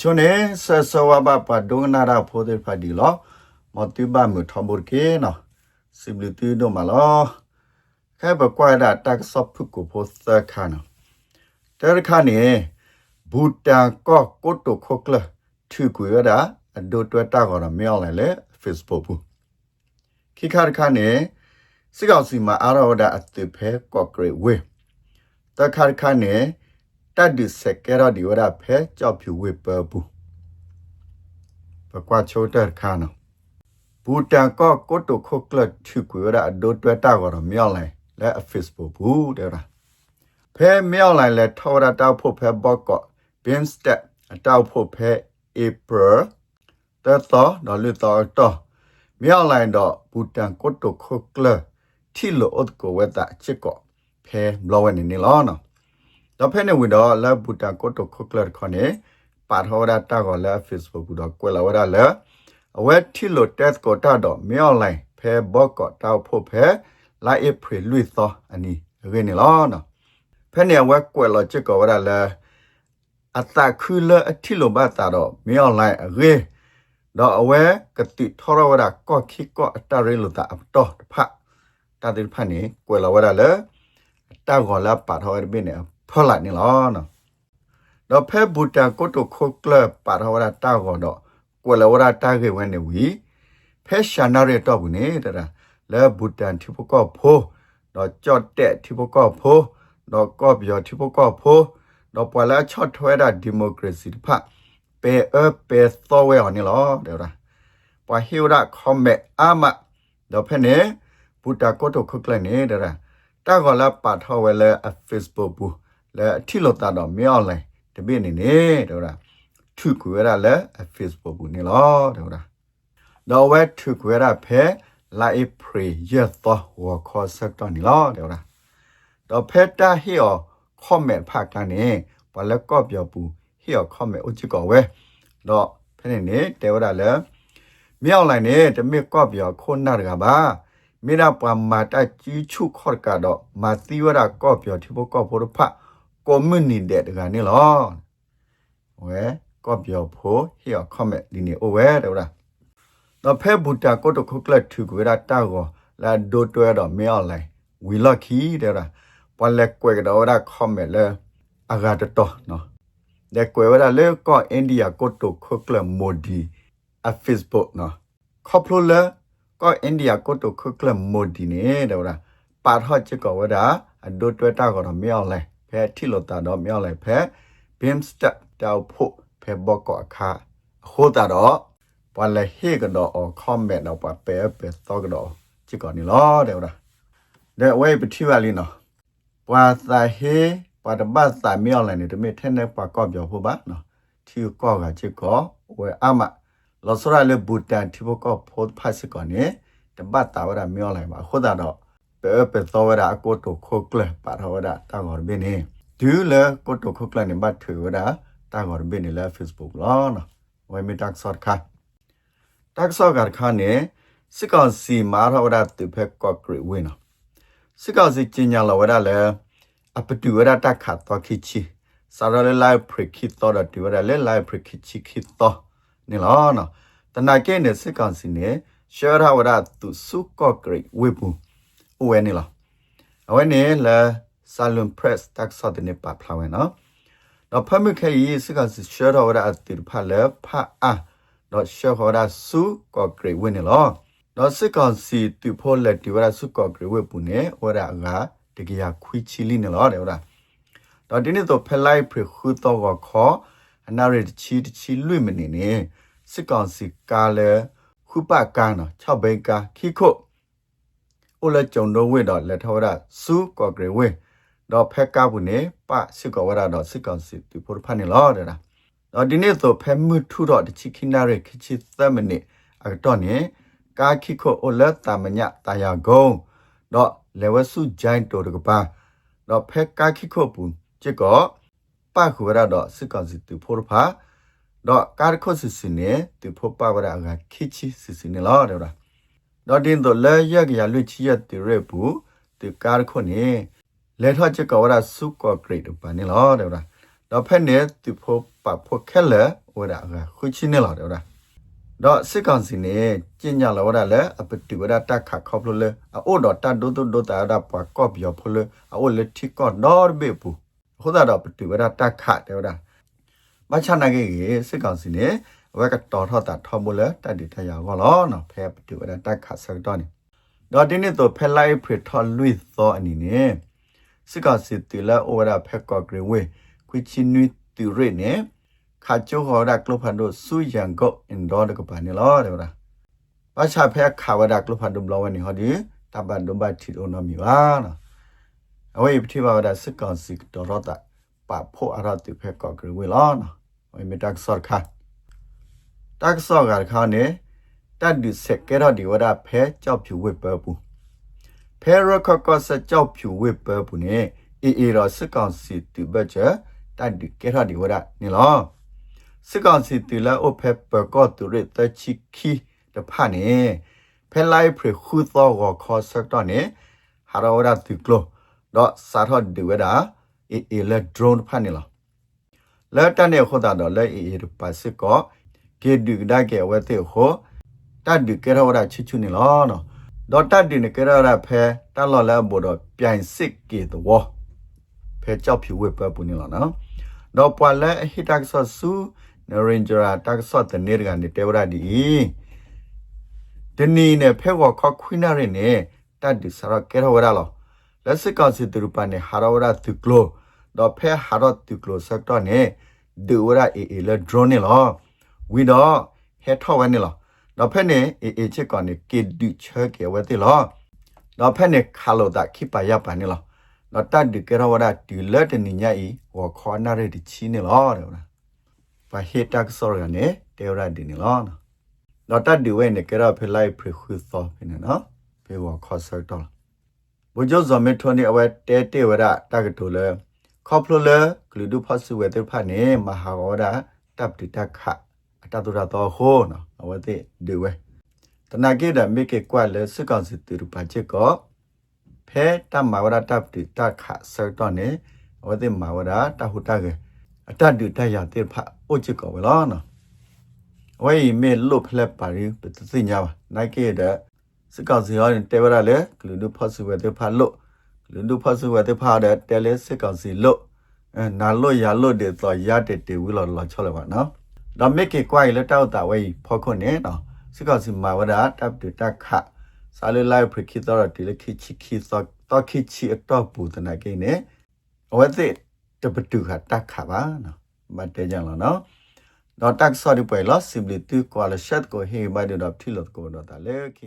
ချွန်းနေဆဆဝဘပဒုငနာရာဖိုဒေဖာဒီလောမတိဘမထဘောကေနော်စိဘလတီဒိုမလောခဲဘကွာဒတက်ဆော့ဖုကိုဖိုသခါနော်တဲရခါနေဘူတန်ကောကိုတိုခိုကလသူကွေရတာအဒိုတွဲတာကောမြောင်းလဲလေ Facebook ဘူးခိခါခါနေစစ်ကောင်စီမှာအာရဝဒအတိဖဲကော့ဂရိတ်ဝေတခါခါနေ တတ်ဒီစကရဒီဝရဖဲကြောက်ဖြူဝေပဘူးပကွာချိုတက်ခါနော်ဘူတန်ကောကိုတိုခိုကလသူကွေရအဒိုတွဲတာကောမြောင်းလဲလဲ Facebook ဘူးတဲ့လားဖဲမြောင်းလိုက်လဲထော်ရတောက်ဖို့ဖဲဘော့ကော့ဘင်းစတက်အတောက်ဖို့ဖဲ April တဲ့တော့တော့လူတော့တော့မြောင်းလိုက်တော့ဘူတန်ကိုတိုခိုကလတီလိုအတ်ကိုဝက်တာချစ်ကောဖဲဘလောဝနေနေလောနော် တော့ဖဲနေဝင်တော့လဲဘူတန်ကိုတိုခိုကလခေါနေပါထော်ရတာကောလဲ Facebook ဘူးတော့ကွယ်လာဝရလဲအဝဲတီလိုတက်ကိုတာတော့မြောင်းလိုက်ဖဲဘော့ကောတောက်ဖို့ဖဲလာဧပြီလွိသောအနီရင်းနေလောနော်ဖဲနေဝဲကွယ်လာချစ်ကောဝရလဲအတခုလအတီလိုဘာတာတော့မြောင်းလိုက်ရေတော့အဝဲကတိထောရဝရကောခိကောအတရဲလို့တာအတော့ဖတ်တာတိဖတ်နေကွယ်လာဝရလဲတာကောလာပါထောရဘင်းနေ ဖော်လာနေလောနော်တော့ဖဲဘူတာကိုတိုခိုကလပါထောရတာကောတော့ကွယ်လာဝရတာခေဝဲနေဝီဖဲရှာနာရတော့ဘူးနေတာလဲဘူတန်တိပကောဖိုးတော့ကြော့တဲ့တိပကောဖိုးတော့ကော့ပြောတိပကောဖိုးတော့ပွာလာချော့ထွဲတာဒီမိုကရေစီတဖတ်ပေအပေသောဝဲအောင်နေလောတဲ့လားပွာဟီရာခွန်မဲအာမတော့ဖဲနေဘူတာကိုတိုခုကလနေတဲ့လားတာကောလာပါထောဝဲလဲ Facebook ဘူး လဲအထီလို့တာတော့မြောက်လဲတပိနေနေတော့လားထုကွေရလဲ Facebook ဘူးနေလောတဲ့လားတော့ဝဲထုကွေရဖဲလာအပရီရတော့ဝခေါ်ဆက်တော့နေလောတဲ့လားတော့ဖဲတာဟီယောခေါ်မဲဖတ်ကနေဘလကော့ပြောပူဟီယောခေါ်မဲဥချကောဝဲတော့ဖဲနေနေတဲဝရလဲမြောက်လိုက်နေတမစ်ကော့ပြောခုနာရကပါမိရပမာတကြီးချုခေါ်ကတော့မာသီဝရကော့ပြောတိဘကော့ဖို့ဖတ် ကွန်မြူနီတဲ့တကနေလောဝဲကော့ပြောဖို့ဟီယောခေါ်မဲဒီနေအိုဝဲတဲ့ဝရတော့ဖဲဘူတာကိုတခုကလတ်ထူကွေရတာကိုလာဒိုတွဲတော့မြောက်လိုက်ဝီလခီတဲ့ရာပလက်ကွေကတော့ရခေါမဲလေအဂါတတော့နော်တဲ့ကွေဝရလေကောအိန္ဒိယကိုတိုခုကလမိုဒီအ Facebook နော်ခေါပလိုလေကောအိန္ဒိယကိုတိုခုကလမိုဒီနေတဲ့ရာပါထော့ချကောဝဒအဒိုတွဲတာကတော့မြောက်လိုက် ဖဲထိလို့တာတော့မြောက်လိုက်ဖဲဘင်းစတက်တောက်ဖို့ဖဲဘော့ကောအခါဟိုတာတော့ပလဟေကတော့အခေါမဲတော့ပပဲပဲတော့ကတော့ချကောနီလောတဲ့ရာတဲ့ဝဲပတိဝလီနော်ပွာသာဟေပါတပတ်စာမြောက်လိုက်နေတမေထဲနဲ့ပါကော့ပြောဖို့ပါနော်ထီကောကချစ်ကောဝဲအမလောစရလေဘူတန်ထီဘကောဖို့ဖတ်စကောနေတပတ်တာဝရမြောက်လိုက်ပါခုဒါတော့ ပဲပဲသောဝရအကိုတိုခိုကလပါတော်ဝရတာကောဘင်းနေဒူးလေကိုတိုခိုကလနေဘတ်ထွေဝရတာကောဘင်းနေလဲ Facebook လောနော်ဝဲမီတက်ဆော့ခါတက်ဆော့ကခါနေစစ်ကောင်စီမာရဝရတူဖက်ကော့ဂရိဝင်းနော်စစ်ကောင်စီကျညာလဝရလဲအပတူရတာခတ်တော့ခိချီစာရလေလိုက်ပရခိတော့တူရလေလိုက်ပရခိချီခိတော့နေလောနော်တနာကဲနေစစ်ကောင်စီနေရှရဝရတူစုကော့ဂရိဝေဘူး ဝဲနေလားအဝဲနေလာဆာလွန်ပရက်တက်ဆော့တဲ့နေပါဖလာဝဲနော်တော့ဖမခဲရီစစ်ကောင်စီရှရဝရအတူဖလဲဖအာတော့ရှရဝရစုကော့ဂရိဝဲနေလောတော့စစ်ကောင်စီတူဖို့လက်တူရစုကော့ဂရိဝဲပူနေဝရကတကယ်ခွီချီလီနေလို့တယ်ဟုတ်လားတော့ဒီနေ့တော့ဖလိုက်ဖခုတော့ကခေါ်အနာရချီချီလွိမနေနေစစ်ကောင်စီကားလဲခုပကားနော်6ဘိန်ကားခိခု အိုလကြုံတော့ဝဲတော့လက်ထောရစူကော့ဂရဝဲတော့ဖက်ကားဘူးနေပစစ်ကောဝရတော့စစ်ကောင်စီသူဖို့ဖာနေလို့တယ်လားတော့ဒီနေ့တော့ဖဲမှုထုတော့တချီခိနာရခချီသမနေအတော့နေကာခိခုအိုလက်တာမညတာယာဂုံတော့လေဝဆုဂျိုင်းတိုတကပါတော့ဖက်ကာခိခုပူချစ်ကောပခုရတော့စစ်ကောင်စီသူဖို့ဖာတော့ကာခုစစ်စင်းနေသူဖို့ပါဝရကခိချီစစ်စင်းနေလို့တော့ တော့တင်းတော့လဲရက်ရလွချီရတူရဘူးသူကာခုနေလဲထော့ချစ်ကောရဆုကောဂရိတ်ပါနေလို့တော့တော့ဖက်နေသူဖို့ပဖို့ခဲလေဝဒခုချင်းနေလာတယ်ဝဒတော့စစ်ကောင်စီနေကျင်ညာလာဝဒလည်းအပတူဝဒတက်ခါခေါပလို့လေအိုတော့တတ်ဒိုဒိုဒိုတာဒါပွားကော့ပြောဖလို့အိုလက်ထိကော့နော်ဘေပူဟိုဒါတော့ပတူဝဒတက်ခါတယ်ဝဒမချနာကေစစ်ကောင်စီနေ ဝက်ကတော်ထောတာထောမလဲတက်ဒီထရကောလောနော်ဖဲပတူဝဒတက်ခါဆက်တော့နေတော့ဒီနေ့တော့ဖဲလိုက်ဖရထောလွိသောအနေနဲ့စစ်ကောင်စီတီလာအိုဝဒဖဲကော့ဂရဝေခွချီနွီတူရနေခါချိုဟောဒါကလဖန်တို့စူယံကိုအင်ဒေါ်ကပန်နေလောတဲ့ဗျာဘာချဖဲခါဝဒါကလဖန်တို့ဘလောဝနေဟောဒီတပန်တို့ဘတီတို့နော်မီပါနော်အဝေးပတိဘာဝဒါစစ်ကောင်စီတော်ရတာပဖို့အရတုဖဲကော့ဂရဝေလောနော်ဝေမတက်ဆော့ခါ တက်ဆော့ကခါနေတတ်ဒီစက်ကရဒီဝဒါဖဲကြောက်ဖြူဝေပပူဖဲရခကော့စကြောက်ဖြူဝေပပူနေအေအေရစစ်ကောင်စီတူဘချတတ်ဒီကရဒီဝဒါနေလောစစ်ကောင်စီတီလာအိုဖက်ပကော့တူရတချီခီတဖာနေဖဲလိုက်ဖရခုသောကိုခေါ်ဆက်တော့နေဟာရဝဒတူကလောတော့စာထော့ဒီဝဒါအေအေလက် drone ဖာနေလားလက်တနေခေါ်တာတော့လက်အေအေပါစစ်ကော ကေဒူဒါကေဝဲတဲ့ဟောတတ်ဒီကရဝဒချီချူနေလားနော်တော့တတ်ဒီနေကရဝဒဖဲတတ်လော်လဲဘောတော့ပြိုင်စစ်ကေတော့ဖဲကြောက်ဖြူဝဲပပူနေလားနော်တော့ပွာလဲဟိတက်ဆော့ဆူနရင်ဂျရာတက်ဆော့တဲ့နေကနေတေဝရဒီဒီနီနဲ့ဖဲဝခခွိနာရနေတတ်ဒီစရကေရဝရလောလက်စကောစီတူပန်နေဟာရဝရသူကလိုတော့ဖဲဟာရသူကလိုဆက်တော့နေဒီဝရအေအေလက်ဒရိုးနေလော ဝီတော့ဟဲထောက်ဝဲနေလောတော့ဖဲနေအေအေချစ်ကောနေကေဒူချဲကေဝဲတိလောတော့ဖဲနေခါလိုတာခိပါရပါနေလောတော့တတ်ဒီကေရဝရဒီလက်တနေညာဤဝခေါ်နာရဒီချီနေလောတဲ့လားဘာဟေတက်ဆောရနေတေရဒီနေလောတော့တတ်ဒီဝဲနေကေရဖဲလိုက်ဖရခုသောဖနေနော်ဖေဝခေါ်ဆောတော့ဘုဇောဇမေထွန်ဒီအဝဲတဲတေဝရတကတူလေခေါပလိုလေဂလူဒုဖတ်စုဝဲတေဖာနေမဟာဝဒတပ်တိတခ အတတူရတော့ဟောနော်အဝဲတေဒီဝဲတနာကေဒမေကေကွာလေစကောင်စီတူပါချက်ကောဖဲတမဝရတပ်တိတခဆောတော့နေအဝဲတေမဝရတဟုတကေအတတူတရတေဖာအိုချက်ကောဝဲလောနော်ဝဲမေလုဖလက်ပါရီပတသိညာပါနိုင်ကေဒစကောက်စီရောတေဝရလေဂလူဒုဖတ်စုဝဲတေဖာလို့ဂလူဒုဖတ်စုဝဲတေဖာတဲ့တဲလေစကောက်စီလို့အဲနာလို့ရလို့တဲ့တော့ရတဲ့တေဝီလောလောချောလဲပါနော် ဒါမေကေကွိုင်လက်တောက်တာဝဲဖောခွနေနော်စကောက်စီမာဝဒတပ်တူတက်ခစာလေလိုက်ဖခိတော်တီလေခိချီခိသောတော့ခိချီအတော့ပူတနာကိနေအဝဲတဲ့တပတူခတက်ခပါနော်မတဲကြလားနော်တော့တက်ဆော်ဒီပွဲလောစီဘလီတူကွာလရှက်ကိုဟေဘိုင်ဒတော့ထီလို့ကိုတော့တာလေခိ